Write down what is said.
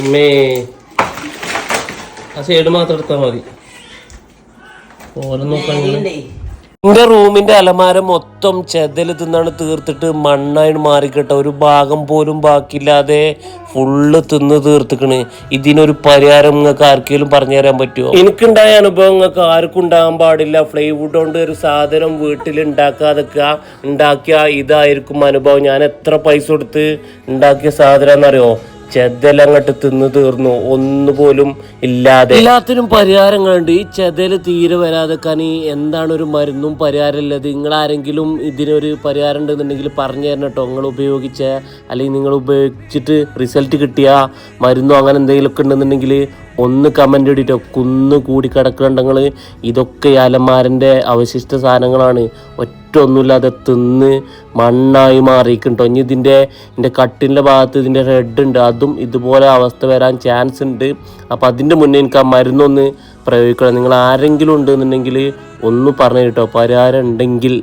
അമ്മേ ആ സൈഡ് മാത്രം എടുത്താൽ മതി. ഓരോ നോക്കാൻ എന്റെ റൂമിന്റെ അലമാര മൊത്തം ചെതൽ തിന്നാണ് തീർത്തിട്ട് മണ്ണായി മാറിക്കിട്ട. ഒരു ഭാഗം പോലും ബാക്കിയില്ലാതെ ഫുള്ള് തിന്ന് തീർത്തിക്കണ്. ഇതിനൊരു പരിഹാരം നിങ്ങൾക്ക് ആർക്കെങ്കിലും പറഞ്ഞു തരാൻ പറ്റുമോ എനിക്കുണ്ടായ അനുഭവം നിങ്ങൾക്ക് ആർക്കും ഉണ്ടാകാൻ പാടില്ല. ഫ്ലൈവുഡ് കൊണ്ട് ഒരു സാധനം വീട്ടിൽ ഉണ്ടാക്കാതെ ഉണ്ടാക്കിയ ഇതായിരിക്കും അനുഭവം. ഞാൻ എത്ര പൈസ കൊടുത്ത് ഉണ്ടാക്കിയ സാധനം എന്നറിയോ ചെതലങ്ങട്ട് തിന്ന് തീർന്നു. ഒന്നുപോലും ഇല്ലാതെ. എല്ലാത്തിനും പരിഹാരങ്ങളുണ്ട്. ഈ ചെതൽ തീരെ വരാതെക്കാൻ ഈ എന്താണ് ഒരു മരുന്നും പരിഹാരം ഉള്ളത് നിങ്ങൾ ആരെങ്കിലും ഇതിനൊരു പരിഹാരം ഉണ്ടെന്നുണ്ടെങ്കിൽ പറഞ്ഞു തരണം കേട്ടോ. നിങ്ങൾ ഉപയോഗിച്ച അല്ലെങ്കിൽ നിങ്ങൾ ഉപയോഗിച്ചിട്ട് റിസൾട്ട് കിട്ടിയ മരുന്നോ അങ്ങനെ എന്തെങ്കിലുമൊക്കെ ഉണ്ടെന്നുണ്ടെങ്കിൽ ഒന്ന് കമന്റ് ഇടിട്ടോ കുന്ന് കൂടി കിടക്കുന്നുണ്ടെങ്കിൽ ഇതൊക്കെ അലമാരന്റെ അവശിഷ്ട സാധനങ്ങളാണ്. ഒറ്റ ഒന്നുമില്ലാതെ തിന്ന് മണ്ണായി മാറിയിട്ടോ ഇനി ഇതിന്റെ ഇതിന്റെ കട്ടിന്റെ ഭാഗത്ത് ഇതിന്റെ റെഡ് ഉണ്ട്. അതും ഇതുപോലെ അവസ്ഥ വരാൻ ചാൻസ് ഉണ്ട്. അപ്പോൾ അതിന്റെ മുന്നേ എനിക്ക് ആ മരുന്നൊന്ന് പ്രയോഗിക്കണം. നിങ്ങൾ ആരെങ്കിലും ഉണ്ടെന്നുണ്ടെങ്കിൽ ഒന്ന് പറഞ്ഞു കേട്ടോ. പരിഹാരം ഉണ്ടെങ്കിൽ.